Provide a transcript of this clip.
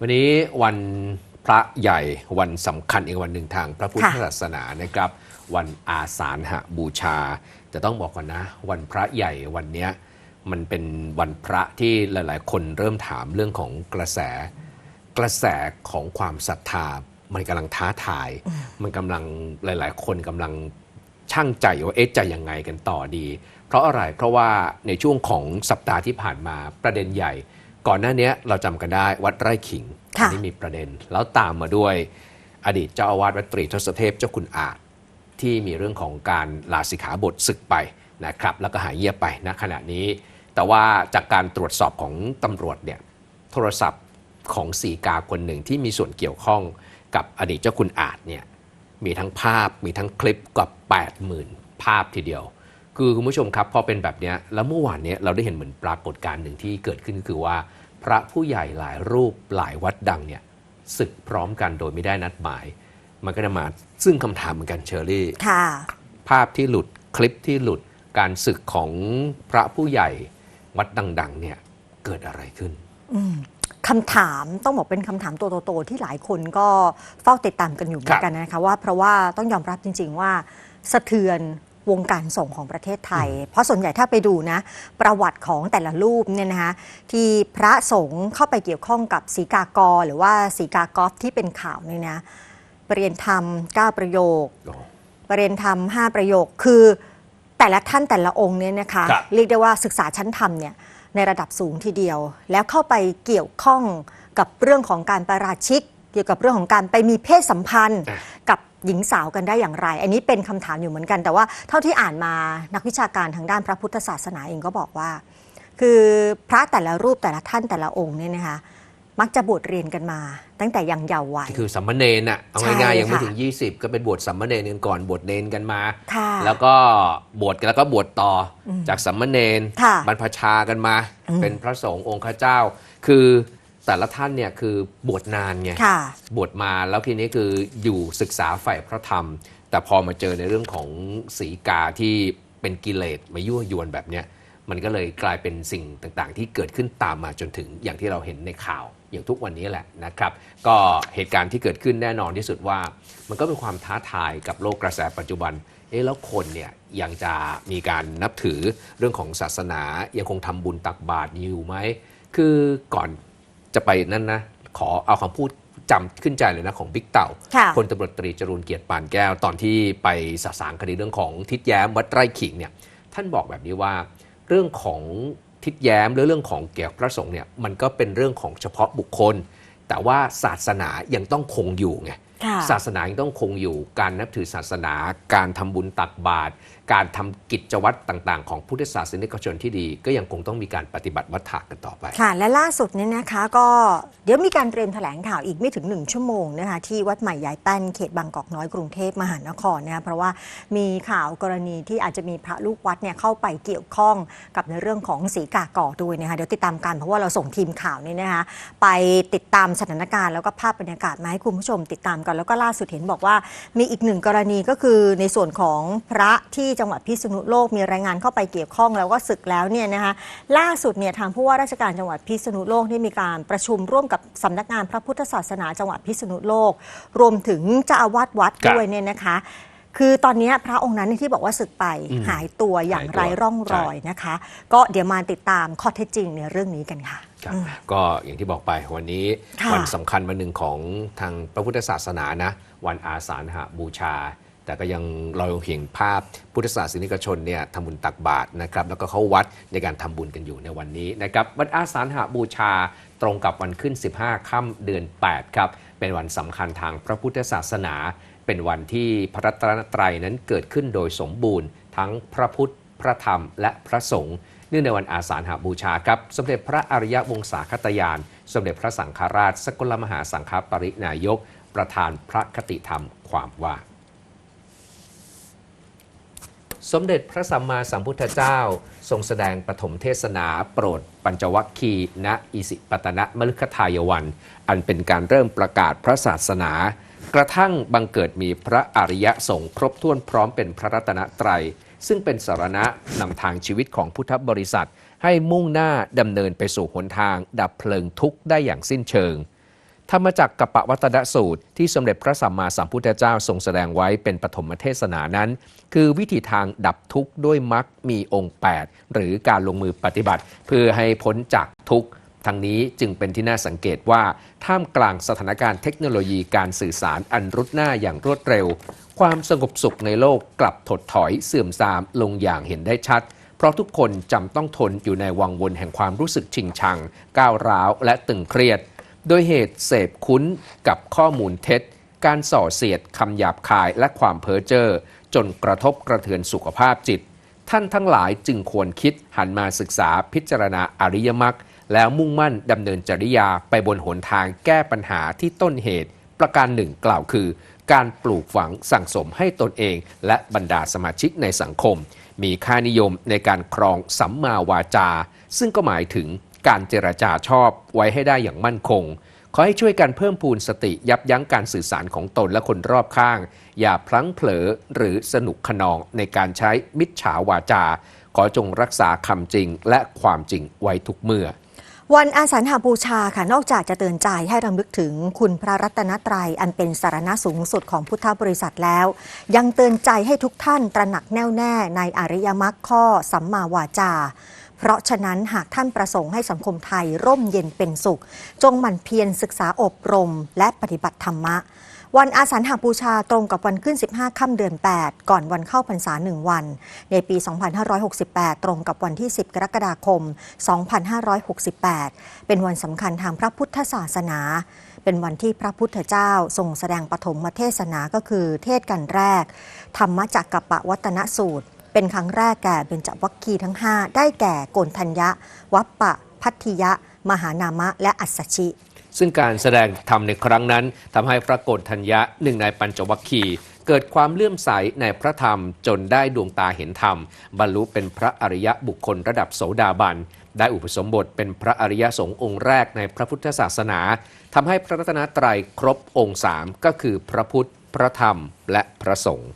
วันนี้วันพระใหญ่วันสำคัญอีกวันหนึ่งทางพระพุทธศาสนานะครับ วันอาสาฬหบูชา จะต้องบอกก่อนนะ วันพระใหญ่วันเนี้ยมันเป็นวันพระที่หลาย ๆ คนเริ่มถามเรื่องของกระแส กระแสของความศรัทธา มันกำลังท้าทาย มันกำลังหลาย ๆ คนกำลังช่างใจว่าเอ๊ะจะยังไงกันต่อดี เพราะอะไรเพราะว่าในช่วงของสัปดาห์ที่ผ่านมาประเด็นใหญ่ ก่อนหน้าเนี้ยเราจำกันได้วัดไร่ขิงค่ะอันี้มีประเด็น แล้วตามมาด้วยอดีตเจ้าอาวาสวัดตรีทศเทพเจ้าคุณอาจที่มีเรื่องของการลาสิกขาบทศึกไปนะครับ แล้วก็หายเงียบไปณขณะนี้ แต่ว่าจากการตรวจสอบของตำรวจเนี่ยโทรศัพท์ของสีกาคนหนึ่งที่มีส่วนเกี่ยวข้องกับอดีตเจ้าคุณอาจเนี่ยมีทั้งภาพมีทั้งคลิปกับ80,000 ภาพทีเดียว คือคุณผู้ชมครับพอเป็นแบบเนี้ยแล้วเมื่อวานเนี้ยเราได้เห็นเหมือนปรากฏการณ์หนึ่งที่เกิดขึ้นก็คือว่า พระผู้ใหญ่หลายรูปหลายวัดดังเนี่ยศึกพร้อมกันโดยไม่ได้นัดหมาย มันก็จะมาซึ่งคำถามเหมือนกันเชอรี่ค่ะภาพที่หลุดคลิปที่หลุดการศึกของพระผู้ใหญ่วัดดัง ๆ เนี่ยเกิดอะไรขึ้นคำถามต้องบอกเป็นคำถามตัวโตๆที่หลายคนก็เฝ้าติดตามกันอยู่เหมือนกันนะคะว่าเพราะว่าต้องยอมรับจริง ๆ ว่าสะเทือน วงการส่งฆ์ของประเทศไทย เพราะส่วนใหญ่ถ้าไปดูนะ ประวัติของแต่ละรูปเนี่ยนะคะที่พระสงฆ์เข้าไปเกี่ยวข้องกับสีกากรหรือว่าสีกากอฟที่เป็นข่าวเนี่ยนะประเรียนธรรม 9 ประโยคประเรียนธรรม 5 ประโยคคือแต่ละท่านแต่ละองค์เนี่ยนะคะครับเรียกได้ว่าศึกษาชั้นธรรมเนี่ยในระดับสูงทีเดียว แล้วเข้าไปเกี่ยวข้องกับเรื่องของการประราชิก เกี่ยวกับเรื่องของการไปมีเพศสัมพันธ์อะกับ หญิงสาวกันได้อย่างไร อันนี้เป็นคำถามอยู่เหมือนกัน แต่ว่าเท่าที่อ่านมานักวิชาการทางด้านพระพุทธศาสนาเองก็บอกว่า คือพระแต่ละรูปแต่ละท่านแต่ละองค์เนี่ยนะคะมักจะบวชเรียนกันมา ตั้งแต่ยังเยาว์วัย คือสัมมเนนอะเอาใช่ง่ายๆยังไม่ค่ะ ถึง 20 ก็เป็นบวชสัมมเนนกันก่อนบวชเนนกันมา ค่ะ แล้วก็บวชกันแล้วก็บวชต่ออจากสัมมเนนค่ะบรรพชากันมา อืมเป็นพระสงฆ์องค์ข้าเจ้า คือ แต่ละท่านเนี่ยคือบวชนานไงค่ะบวชมาแล้วทีนี้คืออยู่ศึกษาฝ่ายพระธรรม แต่พอมาเจอในเรื่องของสีกาที่เป็นกิเลสมายั่วยวนแบบเนี้ยมันก็เลยกลายเป็นสิ่งต่างๆ ที่เกิดขึ้นตามมาจนถึงอย่างที่เราเห็นในข่าวอย่างทุกวันนี้แหละนะครับ ก็เหตุการณ์ที่เกิดขึ้นแน่นอนที่สุดว่า มันก็เป็นความท้าทายกับโลกกระแสปัจจุบันเอ๊ะแล้วคนเนี่ยยังจะมีการนับถือเรื่องของศาสนายังคงทำบุญตักบาตรอยู่ไหมคือก่อน จะไปนั่นนะ ขอเอาคำพูดจำขึ้นใจเลยนะของบิ๊กเต่าค่ะพลตำรวจตรีจรูนเกียรติปานแก้ว ตอนที่ไปสะสางคดีเรื่องของทิศแย้มวัดไร่ขิงเนี่ยท่านบอกแบบนี้ว่า เรื่องของทิศแย้มหรือเรื่องของเกี่ยวกับพระสงฆ์เนี่ยมันก็เป็นเรื่องของเฉพาะบุคคล แต่ว่าศาสนายังต้องคงอยู่ไงค่ะศาสนายังต้องคงอยู่การนับถือศาสนา การทำบุญตักบาตร การทำกิจวัตรต่างๆ ของพุทธศาสนิกชนที่ดี ก็ยังคงต้องมีการปฏิบัติวัฏฏะกันต่อไป ค่ะ และล่าสุดเนี่ยนะคะก็เดี๋ยวมีการเตรียมแถลงข่าวอีกไม่ถึง1ชั่วโมงนะคะที่วัดใหม่ยายแป้นเขตบางกอกน้อยกรุงเทพมหานครนะคะเพราะว่ามีข่าวกรณีที่อาจจะมีพระลูกวัดเนี่ยเข้าไปเกี่ยวข้องกับในเรื่องของสีกากอด้วยนะคะเดี๋ยวติดตามกันเพราะว่าเราส่งทีมข่าวเนี่ยนะคะไปติดตามสถานการณ์แล้วก็ภาพบรรยากาศมาให้คุณผู้ชมติดตามกันแล้วก็ล่าสุดเห็นบอกว่ามีอีกหนึ่งกรณีก็คือในส่วนของพระที่จังหวัดพิษณุโลกมีรายงานเข้าไปเกี่ยวข้องแล้วก็ศึกแล้วเนี่ยนะคะล่าสุดเนี่ยทางผู้ว่าราชการจังหวัดพิษณุโลกได้มีการประชุมร่วมกับสำนักงานพระพุทธศาสนาจังหวัดพิษณุโลก รวมถึงเจ้าอาวาสวัดครับด้วยเนี่ยนะคะคือตอนนี้พระองค์นั้นที่บอกว่าศึกไปอืมหายตัวอย่างหายตัวไร้ร่องรอยนะคะ ก็เดี๋ยวมาติดตามข้อเท็จจริงในเรื่องนี้กันค่ะครับก็อย่างที่บอกไปวันนี้ค่ะวันสำคัญวันหนึ่งของทางพระพุทธศาสนานะ วันอาสาฬหบูชา แต่ก็ยังเรายังเห็นภาพพุทธศาสนิกชนเนี่ยทำบุญตักบาตรนะครับ แล้วก็เข้าวัดในการทำบุญกันอยู่ในวันนี้นะครับวันอาสาฬหบูชาตรงกับวันขึ้น 15 ค่ำเดือน 8 ครับ เป็นวันสำคัญทางพระพุทธศาสนา เป็นวันที่พระรัตนตรัยนั้นเกิดขึ้นโดยสมบูรณ์ ทั้งพระพุทธ พระธรรม และพระสงฆ์เนื่องในวันอาสาฬหบูชาครับ สมเด็จพระอริยวงศาคตยาน สมเด็จพระสังฆราช สกลมหาสังฆปรินายก ประธานพระคติธรรมความว่า สมเด็จพระสัมมาสัมพุทธเจ้า ทรงแสดงปฐมเทศนาโปรดปัญจวัคคีย์ณอิสิปตนะมฤคทายวัน อันเป็นการเริ่มประกาศพระศาสนา กระทั่งบังเกิดมีพระอริยสงฆ์ครบถ้วนพร้อมเป็นพระรัตนตรัย ซึ่งเป็นสารณะนำทางชีวิตของพุทธบริษัท ให้มุ่งหน้าดำเนินไปสู่หนทาง ดับเพลิงทุกข์ได้อย่างสิ้นเชิง ธรรมจักรกับปวัตนสูตรที่สมเด็จพระสัมมาสัมพุทธเจ้าทรงแสดงไว้เป็นปฐมเทศนานั้น คือวิธีทางดับทุกข์ด้วยมรรคมีองค์ 8 หรือการลงมือปฏิบัติ เพื่อให้พ้นจากทุกข์ทั้งนี้จึงเป็นที่น่าสังเกตว่า ท่ามกลางสถานการณ์เทคโนโลยีการสื่อสารอันรุดหน้าอย่างรวดเร็ว ความสงบสุขในโลกกลับถดถอยเสื่อมทรามลงอย่างเห็นได้ชัดเพราะทุกคนจำต้องทนอยู่ในวังวนแห่งความรู้สึกชิงชัง ก้าวร้าว และตึงเครียด โดยเหตุเสพคุ้นกับข้อมูลเท็จ การส่อเสียดคำหยาบคายและความเพ้อเจ้อจนกระทบกระเทือนสุขภาพจิต ท่านทั้งหลายจึงควรคิดหันมาศึกษาพิจารณาอริยมรรคแล้วมุ่งมั่นดำเนินจริยาไปบนหนทางแก้ปัญหาที่ต้นเหตุ ประการหนึ่งกล่าวคือ การปลูกฝังสั่งสมให้ตนเอง และบรรดาสมาชิกในสังคม มีค่านิยมในการครองสัมมาวาจา ซึ่งก็หมายถึง การเจรจาชอบไว้ให้ได้อย่างมั่นคง ขอให้ช่วยกันเพิ่มพูนสติยับยั้งการสื่อสารของตนและคนรอบข้าง อย่าพลั้งเผลอหรือสนุกขนองในการใช้มิจฉาวาจา ขอจงรักษาคำจริงและความจริงไว้ทุกเมื่อวันอาสาฬหาบูชาค่ะ นอกจากจะเตือนใจให้รำลึกถึงคุณพระรัตนตรัย อันเป็นสารณะสูงสุดของพุทธบริษัทแล้ว ยังเตือนใจให้ทุกท่านตระหนักแน่วแน่ในอริยมรรคข้อสัมมาวาจา เพราะฉะนั้นหากท่านประสงค์ให้สังคมไทยร่มเย็นเป็นสุข จงหมั่นเพียรศึกษาอบรม และปฏิบัติธรรมะ วันอาสาฬหบูชาตรงกับวันขึ้น 15 ค่ำเดือน 8 ก่อนวันเข้าพรรษา 1 วัน ในปี 2568 ตรงกับวันที่ 10 กรกฎาคม 2568 เป็นวันสำคัญทางพระพุทธศาสนาเป็นวันที่พระพุทธเจ้าทรงแสดงปฐมเทศนาก็คือเทศกันแรก ธรรมจักกับปวัตนสูตร เป็นครั้งแรกแก่เบญจวัคคีทั้ง 5 ได้แก่โกนทัญญะ วัปปะ พัทธิยะ มหานามะ และอัสสชิ ซึ่งการแสดงธรรมในครั้งนั้นทำให้พระโกฏทัญญะหนึ่งในปัญจวัคคีเกิดความเลื่อมใสในพระธรรมจนได้ดวงตาเห็นธรรม บรรลุเป็นพระอริยะบุคคลระดับโสดาบันได้อุปสมบทเป็นพระอริยสงฆ์องค์แรกในพระพุทธศาสนาทำให้พระรัตนตรัยครบองค์สามก็คือพระพุทธ พระธรรม และพระสงฆ์